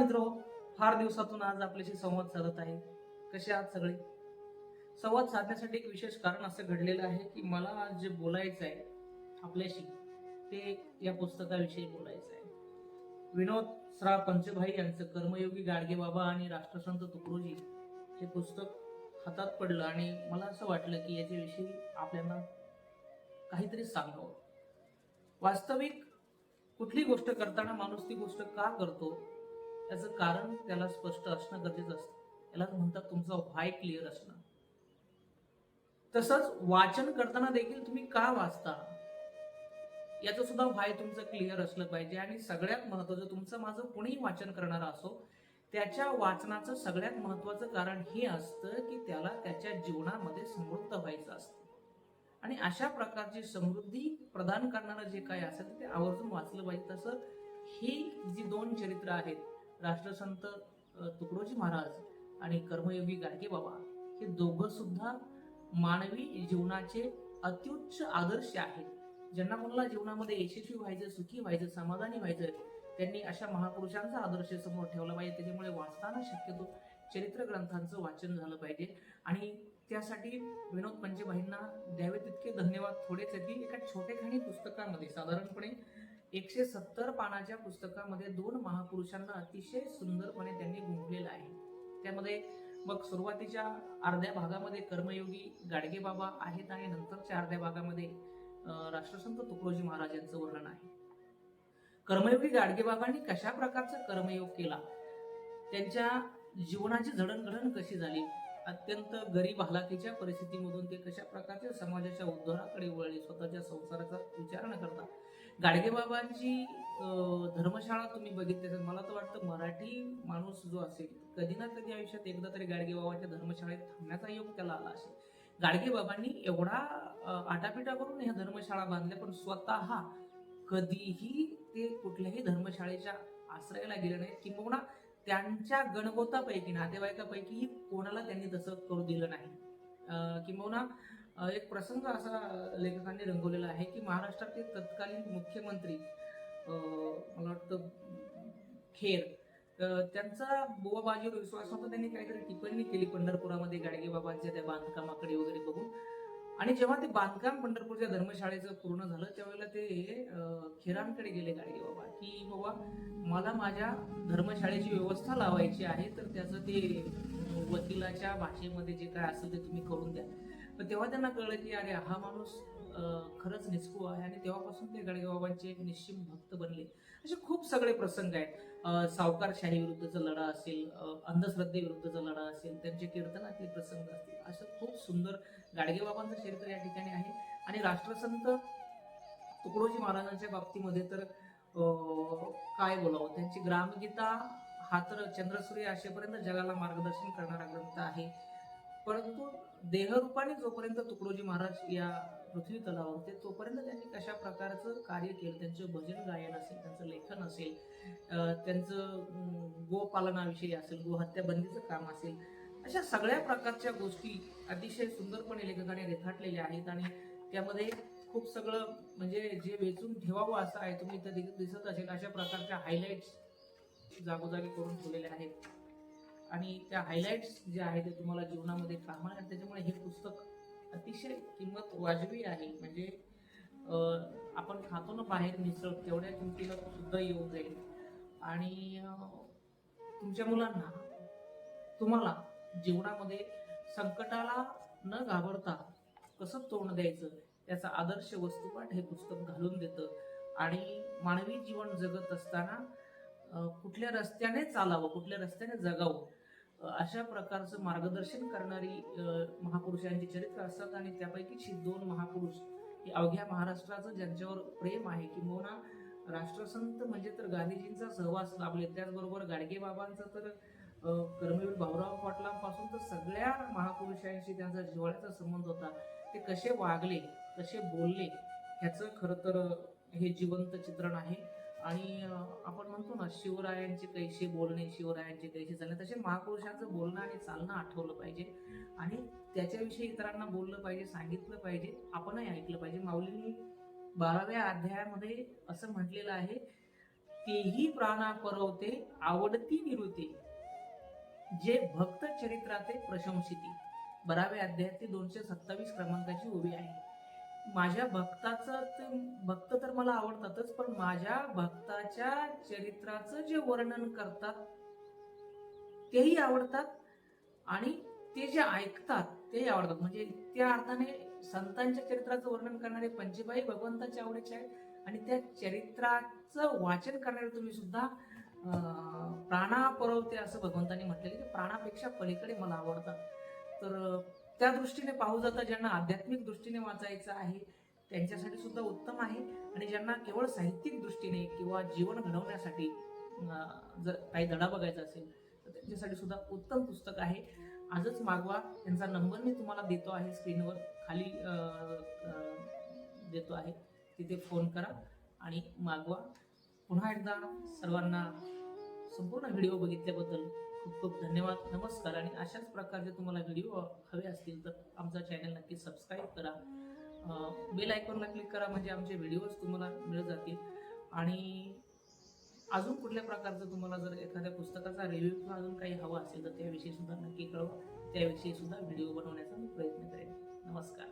मित्र फार दिवसातून आज आपल्याशी संवाद साधत आहे. कसे आहात सगळे? संवाद साधण्यासाठी एक विशेष कारण असं घडलेलं आहे की मला आज जे बोलायचं आहे आपल्याशी ते या पुस्तकाविषयी बोलायचं आहे. विनोद श्रा. पंचभाई यांचं कर्मयोगी गाडगे बाबा आणि राष्ट्रसंत तुकडोजी हे पुस्तक हातात पडलं आणि मला असं वाटलं की याच्याविषयी आपल्याला काहीतरी सांगावं. वास्तविक कुठली गोष्ट करताना माणूस ती गोष्ट का करतो? त्याचं कारण त्याला स्पष्ट असणं गरजेचं असतं. यालाच म्हणतात तुमचा व्हाय क्लिअर असणं. तसंच वाचन करताना देखील तुम्ही का वाचता? याचं सुद्धा व्हाय तुमचं क्लिअर असलं पाहिजे आणि सगळ्यात महत्वाचं तुमचं माझं कोणीही वाचन करणारा असो त्याच्या वाचनाचं सगळ्यात महत्वाचं कारण हे असतं की त्याला त्याच्या जीवनामध्ये समृद्ध व्हायचं असतं. आणि अशा प्रकारची समृद्धी प्रदान करणारं जे काय असेल ते आवर्जून वाचलं पाहिजे. तसं ही जी दोन चरित्र आहेत राष्ट्रसंत तुकडोजी महाराज आणि कर्मयोगी गाडगे बाबा हे दोघं सुद्धा मानवी जीवनाचे अत्युच्च आदर्श आहेत. ज्यांना कोणाला जीवनामध्ये यशस्वी व्हायचं सुखी व्हायचं समाधानी व्हायचं त्यांनी अशा महापुरुषांचा आदर्श समोर ठेवला पाहिजे. त्याच्यामुळे वाचताना शक्यतो चरित्र ग्रंथांचं वाचन झालं पाहिजे. आणि त्यासाठी विनोद पंचभाईंना द्यावे तितके धन्यवाद थोडेच आहेत. की एका छोटेखानी पुस्तकामध्ये साधारणपणे एकशे सत्तर पानाच्या पुस्तकामध्ये दोन महापुरुषांना अतिशय सुंदरपणे त्यांनी गुंफलेलं आहे. त्यामध्ये मग सुरुवातीच्या अर्ध्या भागामध्ये कर्मयोगी गाडगे बाबा आहेत आणि नंतरच्या अर्ध्या भागामध्ये राष्ट्रसंत तुकडोजी महाराज यांचं वर्णन आहे. कर्मयोगी गाडगे बाबांनी कशा प्रकारचा कर्मयोग केला? त्यांच्या जीवनाची जडणघडण कशी झाली? अत्यंत गरीब हलाखीच्या परिस्थितीमधून ते कशा प्रकारच्या समाजाच्या उद्धाराकडे वळले? स्वतःच्या संसाराचा विचार न करता. गाडगेबाबांची धर्मशाळा तुम्ही बघितली तर मला तर वाटतं मराठी माणूस जो असेल कधी ना कधी आयुष्यात एकदा तरी गाडगेबाबांच्या धर्मशाळेत थांबण्याचा योग त्याला आला असेल. गाडगेबाबांनी एवढा आटापिटा करून ह्या धर्मशाळा बांधल्या पण स्वतः कधीही ते कुठल्याही धर्मशाळेच्या आश्रयाला गेले नाहीत किंबहुना त्यांच्या गणगोतापैकी नातेवाईकापैकी कोणाला त्यांनी तसं करू दिलं नाही. किंबहुना एक प्रसंग असा लेखकांनी रंगवलेला आहे की महाराष्ट्रातील तत्कालीन मुख्यमंत्री मला वाटतं खेर त्यांचा बुवा बाजीवर विश्वास होता. त्यांनी काहीतरी टिप्पणी केली पंढरपुरामध्ये गाडगे बाबांच्या त्या बांधकामाकडे वगैरे बघून. आणि जेव्हा ते बांधकाम पंढरपूरच्या धर्मशाळेचं पूर्ण झालं त्यावेळेला ते खेरांकडे गेले गाडगे बाबा की बाबा मला माझ्या धर्मशाळेची व्यवस्था लावायची आहे तर त्याचं ते वकिलाच्या भाषेमध्ये जे काय असेल ते तुम्ही करून द्या. पण तेव्हा त्यांना कळलं की अरे हा माणूस खरंच निस्कू आहे आणि तेव्हापासून ते गडगेबाबांचे एक निश्चिम भक्त बनले. असे खूप सगळे प्रसंग आहेत. सावकारशाही विरुद्धचा लढा असेल अंधश्रद्धेविरुद्धचा लढा असेल त्यांचे कीर्तनातले प्रसंग असतील. असं खूप सुंदर गाडगेबाबांचं चरित्र या ठिकाणी आहे. आणि राष्ट्रसंत तुकडोजी महाराजांच्या बाबतीमध्ये तर काय बोलावं? त्यांची ग्रामगीता हा तर चंद्रसूर्य असेपर्यंत जगाला मार्गदर्शन करणारा ग्रंथ आहे. परंतु देहरूपाने जोपर्यंत तुकडोजी महाराज या पृथ्वी तलावर होते तोपर्यंत त्यांनी कशा प्रकारचं कार्य केलं? त्यांचं भजन गायन असेल त्यांचं लेखन असेल त्यांचं गोपालनाविषयी असेल गोहत्याबंदीचं काम असेल अशा सगळ्या प्रकारच्या गोष्टी अतिशय सुंदरपणे लेखकाने रेखाटलेल्या आहेत आणि त्यामध्ये खूप सगळं म्हणजे जे वेचून ठेवावं असं आहे तुम्ही इथं दिसत असेल अशा प्रकारच्या हायलाईट्स जागोजागी करून ठेवलेल्या आहेत. आणि त्या हायलाईट्स जे आहेत ते तुम्हाला जीवनामध्ये कामा आणि त्याच्यामुळे हे पुस्तक अतिशय किंमत वाजवी आहे. म्हणजे आपण खातो ना बाहेर मिसळ तेवढ्या किमतीला सुद्धा येऊन जाईल. आणि तुमच्या मुलांना तुम्हाला जीवनामध्ये संकटाला न घाबरता कसं तोंड द्यायचं त्याचा आदर्श वस्तुपाठ हे पुस्तक घालून देतं. आणि मानवी जीवन जगत असताना कुठल्या रस्त्याने चालावं कुठल्या रस्त्याने जगावं अशा प्रकारचं मार्गदर्शन करणारी महापुरुषांची चरित्र असतात आणि त्यापैकीच दोन महापुरुष हे अवघ्या महाराष्ट्राचं ज्यांच्यावर प्रेम आहे किंबहुना राष्ट्रसंत म्हणजे तर गांधीजींचा सहवास लाभले. त्याचबरोबर गाडगे बाबांचा तर कर्मवीर भाऊराव पाटलांपासून तर सगळ्या महापुरुषांशी त्यांचा जिव्हाळ्याचा संबंध होता. ते कसे वागले कसे बोलले ह्याचं खरं तर हे जिवंत चित्रण आहे. आणि आपण म्हणतो ना शिवरायांचे कैसे बोलणे शिवरायांचे कैसे चालणे तसे महापुरुषांचं बोलणं आणि चालणं आठवलं पाहिजे. आणि त्याच्याविषयी इतरांना बोललं पाहिजे सांगितलं पाहिजे आपणही ऐकलं पाहिजे. माऊलींनी बाराव्या अध्यायामध्ये असं म्हटलेलं आहे तेही प्राणा परवते आवडती निरुते जे भक्त चरित्राचे प्रशंसिती. बराव्या अध्यायातील दोनशे सत्तावीस क्रमांकाची उभी आहे. माझ्या भक्ताचं ते भक्त तर मला आवडतातच पण माझ्या भक्ताच्या चरित्राचं जे वर्णन करतात तेही आवडतात आणि ते जे ऐकतात तेही आवडतात. म्हणजे त्या अर्थाने संतांच्या चरित्राचं वर्णन करणारे पंचेबाई भगवंताच्या आवडीचे आहेत आणि त्या चरित्राचं वाचन करणारे तुम्ही सुद्धा प्राणापरवते असं भगवंतांनी म्हटलेलं की प्राणापेक्षा पलीकडे मला आवडतात. तर त्या दृष्टीने पाहू जाता ज्यांना आध्यात्मिक दृष्टीने वाचायचं आहे त्यांच्यासाठी सुद्धा उत्तम आहे. आणि ज्यांना केवळ साहित्यिक दृष्टीने किंवा जीवन घडवण्यासाठी जर काही धडा बघायचा असेल तर त्यांच्यासाठी सुद्धा उत्तम पुस्तक आहे. आजच मागवा त्यांचा नंबर मी तुम्हाला देतो आहे स्क्रीनवर खाली देतो आहे. तिथे फोन करा आणि मागवा. पुन्हा एकदा सर्वांना संपूर्ण व्हिडिओ बघितल्याबद्दल खूप खूप धन्यवाद नमस्कार आणि अशाच प्रकारचे तुम्हाला व्हिडिओ हवे असतील तर आमचा चॅनल नक्की सबस्क्राईब करा. बेल आयकॉनला क्लिक करा म्हणजे आमचे व्हिडिओज तुम्हाला मिळत जातील. आणि अजून कुठल्या प्रकारचं तुम्हाला जर एखाद्या पुस्तकाचा रिव्ह्यू किंवा अजून काही हवा असेल तर त्याविषयी सुद्धा नक्की कळवा. त्याविषयी सुद्धा व्हिडिओ बनवण्याचा मी प्रयत्न करेन. नमस्कार.